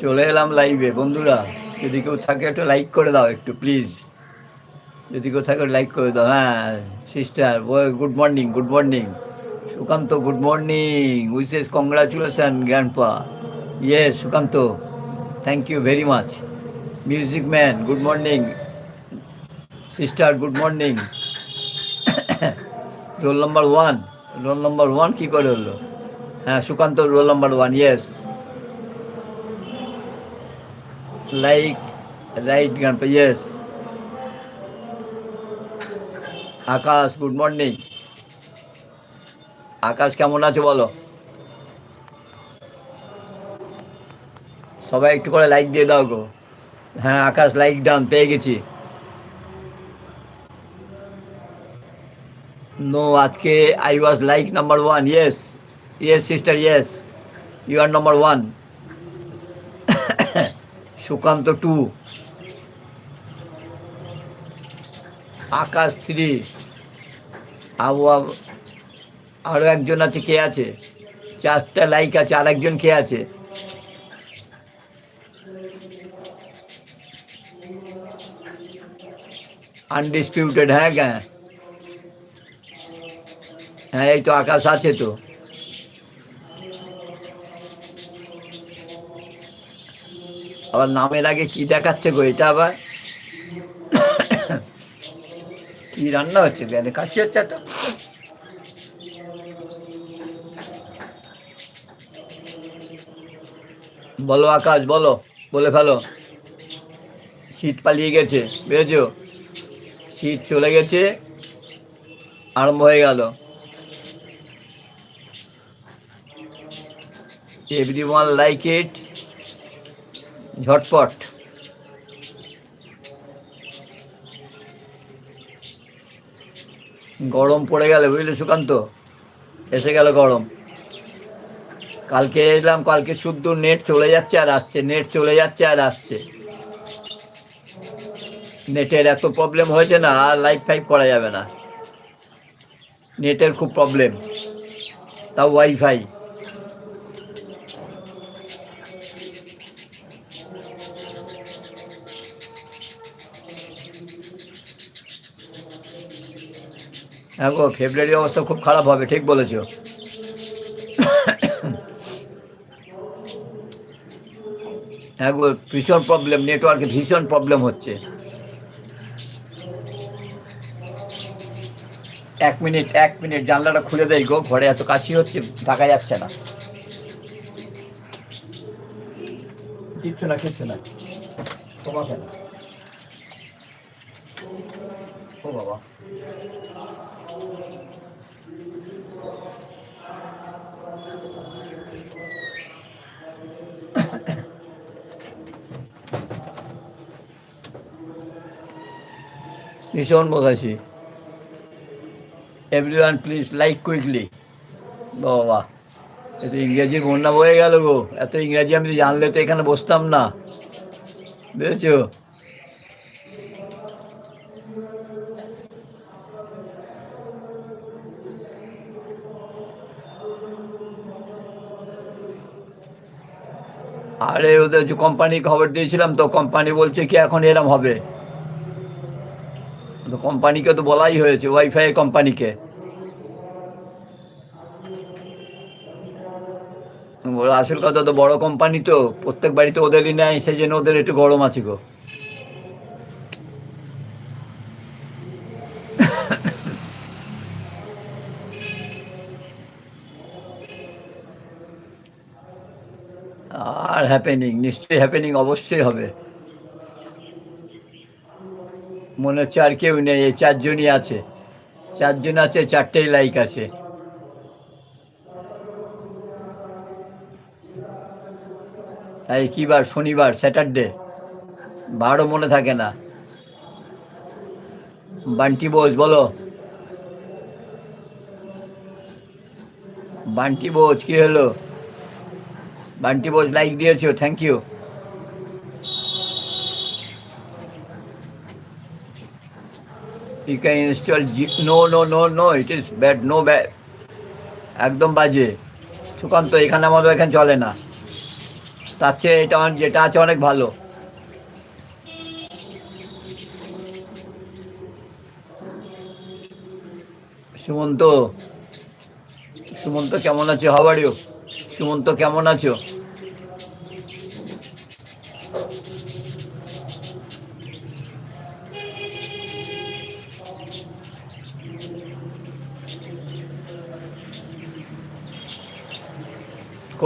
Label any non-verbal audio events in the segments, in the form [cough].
চলে এলাম লাইভে বন্ধুরা, যদি কেউ থাকে একটু লাইক করে দাও একটু প্লিজ যদি কেউ থাকে লাইক করে দাও। হ্যাঁ sister good morning good morning Sukanta good morning wishes congratulation grandpa yes Sukanta thank you very much music man good morning sister good morning roll number one roll number one কী করে হলো? হ্যাঁ Sukanta roll number one yes like right grand yes Akash good morning Akash কেমন আছো বলো? সবাই একটু করে like দিয়ে দাও গো। হ্যাঁ আকাশ লাইক ডান পেয়ে গেছি। নো আজকে I was like number one yes yes sister yes you are number one Sukanta two Akash three Abu আরও একজন আছে, কে আছে? চারটা লাইক আছে আর একজন কে আছে? আনডিসপিউটেড হ্যাঁ হ্যাঁ হ্যাঁ এই তো আকাশ আছে তো। আবার নামের আগে কি দেখাচ্ছে গো এটা আবার? কি রান্না হচ্ছে? ব্যানে কাশি হচ্ছে তো বলো আকাশ, বলো, বলে ফেলো। শীত পালিয়ে গেছে বুঝেছ শীত চলে গেছে, আরম্ভ হয়ে গেল। এভরি ওয়ান লাইক ইট ঝটপট। গরম পড়ে গেলে, বুঝলে সুকান্ত? এসে গেল গরম। কালকে এলাম, কালকে শুদ্ধ নেট চলে যাচ্ছে আর আসছে, নেট চলে যাচ্ছে আর আসছে। নেটের এত প্রবলেম হয়েছে না, আর লাইভ ফাইভ করা যাবে না। নেটের খুব প্রবলেম তাও ওয়াইফাই হ্যাঁ গো ফেব্রুয়ারি অবস্থা খুব খারাপ হবে, ঠিক বলেছ। হ্যাঁ গো ভীষণ প্রবলেম নেটওয়ার্কে ভীষণ প্রবলেম হচ্ছে। এক মিনিট এক মিনিট জানলাটা খুলে দেয় গো, ঘরে এত কাশি হচ্ছে থাকা যাচ্ছে না। কিচ্ছু না কিচ্ছু না। তোমাকে না ও বাবা ভীষণ বোঝাইছি এভরিওয়ান প্লিজ লাইক কুইকলি বাবা এত ইংরেজির বন্যা বয়ে গেল গো। এত ইংরেজি আমি জানলে তো এখানে বসতাম না। বুঝেছ? আরে, ওদের যে কোম্পানি খবর দিয়েছিলাম, তো কোম্পানি বলছে কি এখন এরম হবে। কোম্পানিকে তো বলাই হয়েছে ওয়াইফাই কোম্পানিকে। আসল কথা তো বড় কোম্পানি তো, প্রত্যেক বাড়িতে ওদেরই নেয়, সেই জন্য ওদের একটু গরম আছে গো। আর হ্যাপেনিং নিশ্চয়ই হ্যাপেনিং অবশ্যই হবে। মনে হচ্ছে আর কেউ নেই, এই চারজনই আছে। চারজন আছে, চারটেই লাইক আছে। তাই কি বার? শনিবার স্যাটারডে বারও মনে থাকে না। বান্টি বোস, বলো। বান্টি বোস, কি হলো? বান্টি বোস লাইক দিয়েছ thank you you can install G, no no no no, it is bad, no bad. একদম বাজে। সুকান্ত, এখানে আমাদের এখানে চলে না। তার চেয়ে এটা যেটা আছে অনেক ভালো। সুমন্ত সুমন্ত কেমন আছো? হাওয়ারিও সুমন্ত, কেমন আছো?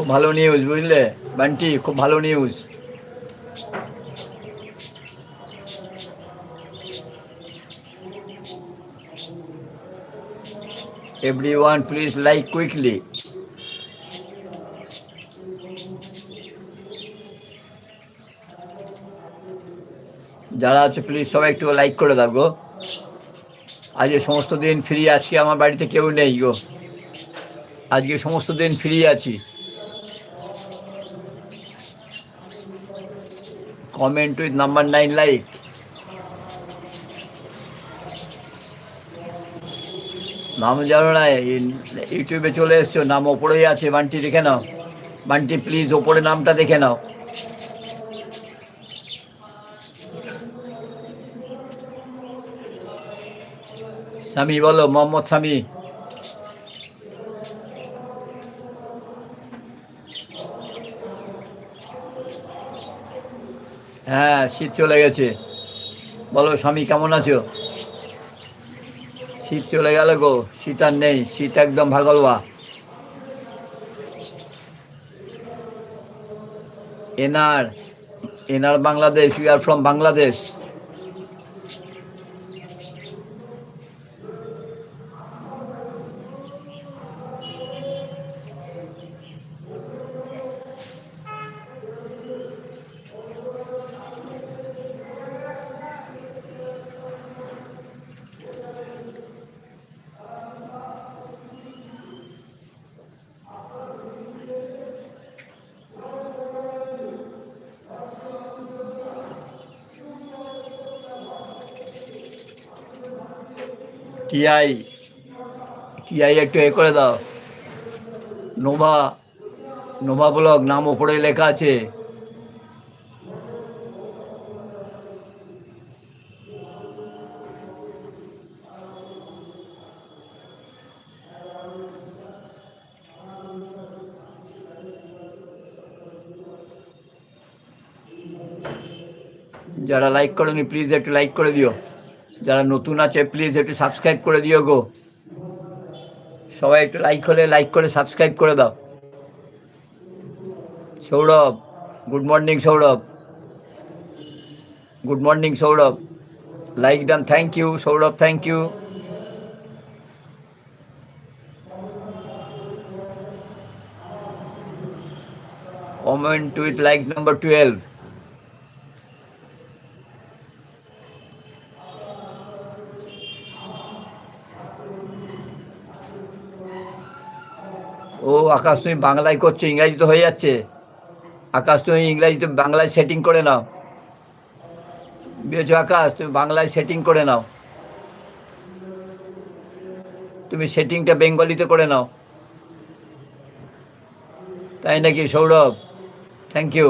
খুব ভালো নিউজ বুঝলে? বান্টি, খুব ভালো news everyone, please like quickly যারা আছে প্লিজ সবাই একটু লাইক করে দাও গো। আজকে সমস্ত দিন ফ্রি আছি, আমার বাড়িতে কেউ নেই গো। আজকে সমস্ত দিন ফ্রি আছি। Comment with number nine like নাম জানো না ইউটিউবে চলে এসছো, নাম ওপরেই আছে, বান্টি দেখে নাও। বান্টি প্লিজ ওপরে নামটা দেখে নাও। স্বামী, বলো, মোহাম্মদ স্বামী। হ্যাঁ শীত চলে গেছে। বলো, স্বামী কেমন আছো? শীত চলে গেল গো, শীত আর নেই, শীত একদম ভাগলবা এনার এনার Bangladesh you are from Bangladesh TI TI একটু এ করে দাও। নোভা নোভা ব্লগ, নাম ওপরে লেখা আছে। যারা লাইক করেনি প্লিজ একটু লাইক করে দিও। যারা নতুন আছে প্লিজ একটু সাবস্ক্রাইব করে দিও গো। সবাই একটু লাইক হলে লাইক করে সাবস্ক্রাইব করে দাও। Sourav good morning Sourav. Good morning Sourav. Like done thank you Sourav thank you comment with like number twelve ও আকাশ, তুমি বাংলায় করছ ইংরাজি তো হয়ে যাচ্ছে। আকাশ, তুমি ইংরাজিতে বাংলায় সেটিং করে নাও। বুঝেছ আকাশ, তুমি বাংলায় সেটিং করে নাও। তুমি সেটিংটা বেঙ্গলিতে করে নাও। তাই নাকি সৌরভ? থ্যাংক ইউ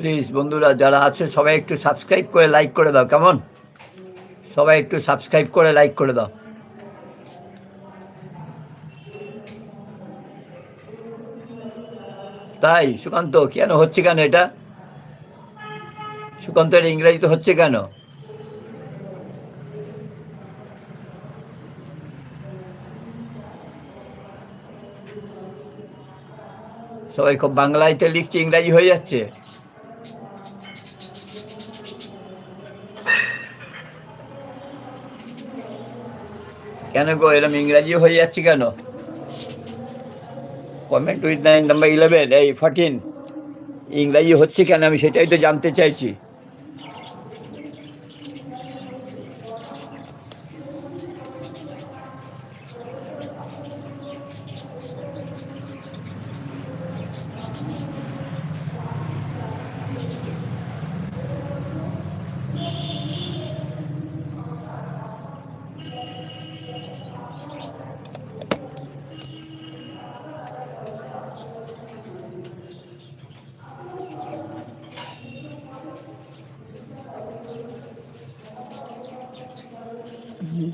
প্লিজ বন্ধুরা, যারা আছে, সবাই একটু সাবস্ক্রাইব করে লাইক করে দাও, কেমন? সবাই একটু সাবস্ক্রাইব করে লাইক করে দাও। তাই, সুকান্ত, কেন হচ্ছে কেন এটা? সুকান্ত এটা ইংরেজিতে হচ্ছে কেন? সবাই খুব বাংলাইতে লিখছে, ইংরাজি হয়ে যাচ্ছে। কেন গো, এরম ইংরাজি হয়ে যাচ্ছে কেন? Comment with nine number eleven এই ফর্টিন ইংরাজি হচ্ছে কেন? আমি সেটাই তো জানতে চাইছি।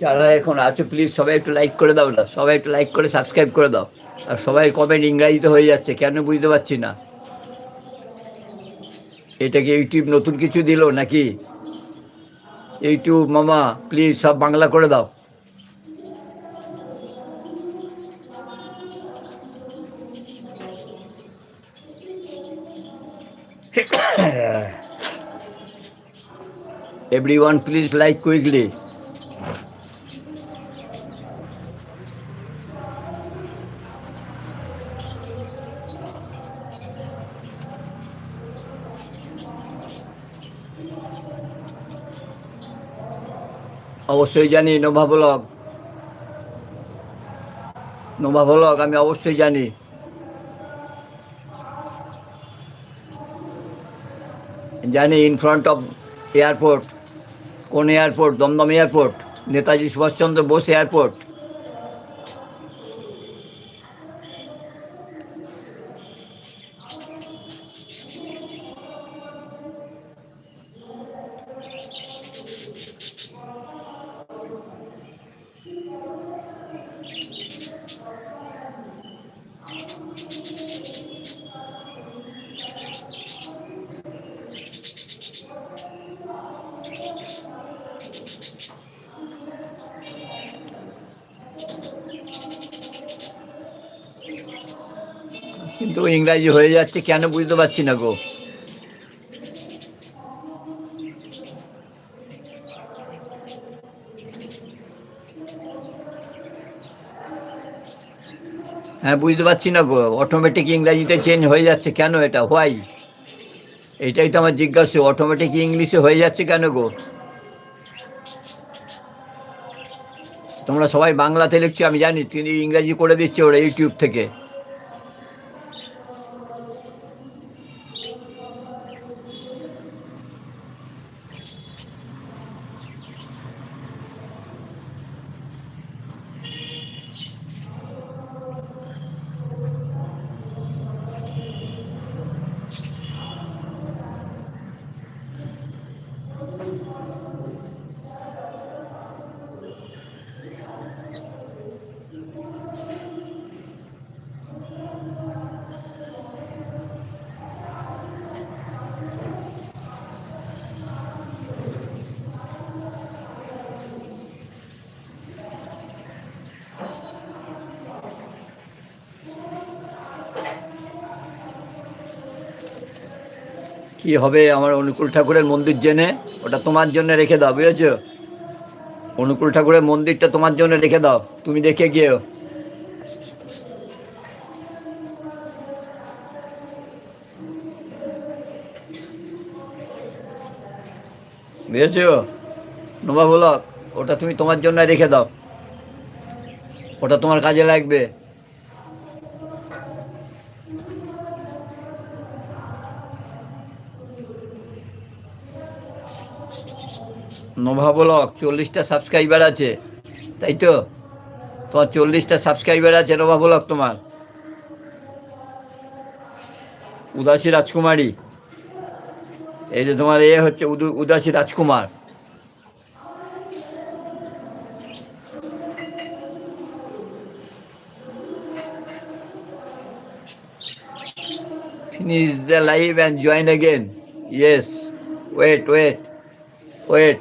যারা এখন আছো প্লিজ সবাই একটু লাইক করে দাও না। সবাই একটু লাইক করে সাবস্ক্রাইব করে দাও। আর সবাই কমেন্ট ইংরাজিতে হয়ে যাচ্ছে, কেন বুঝতে পারছি না? এটা কি ইউটিউব নতুন কিছু দিল নাকি? ইউটিউব মামা প্লিজ সব বাংলা করে দাও। [coughs] Everyone, please like quickly অবশ্যই জানি নোভা ব্লগ নোভা ব্লগ আমি অবশ্যই জানি। জানি ইন ফ্রন্ট অফ এয়ারপোর্ট কোন airport Dum Dum airport Netaji Subhas Chandra Bose airport কিন্তু ইংরাজি হয়ে যাচ্ছে, কেন বুঝতে পারছি না গো? হ্যাঁ বুঝতে পারছি না গো অটোমেটিক ইংরাজিতে চেঞ্জ হয়ে যাচ্ছে কেন এটা? হোয়াই এটাই তো আমার জিজ্ঞাসা অটোমেটিক ইংলিশে হয়ে যাচ্ছে কেন গো? তোমরা সবাই বাংলাতে লিখছো, আমি জানি তিনি ইংরাজি করে দিচ্ছে ওরা ইউটিউব থেকে। কি হবে আমার অনুকূল ঠাকুরের মন্দির জেনে? ওটা তোমার জন্য রেখে দাও, বুঝেছ? অনুকূল ঠাকুরের মন্দিরটা তোমার জন্য রেখে দাও, তুমি দেখে গিয়েও। বুঝেছ? নোভা ব্লক ওটা তুমি তোমার জন্য রেখে দাও। ওটা তোমার কাজে লাগবে। নোভা ব্লক চল্লিশটা সাবস্ক্রাইবার আছে। তাই তো? তোমার চল্লিশটা সাবস্ক্রাইবার আছে নোভা ব্লক তোমার। উদাসী রাজকুমারী। এই যে তোমার এ হচ্ছে উদু উদাসী রাজকুমার। Finish the live and join again yes wait wait wait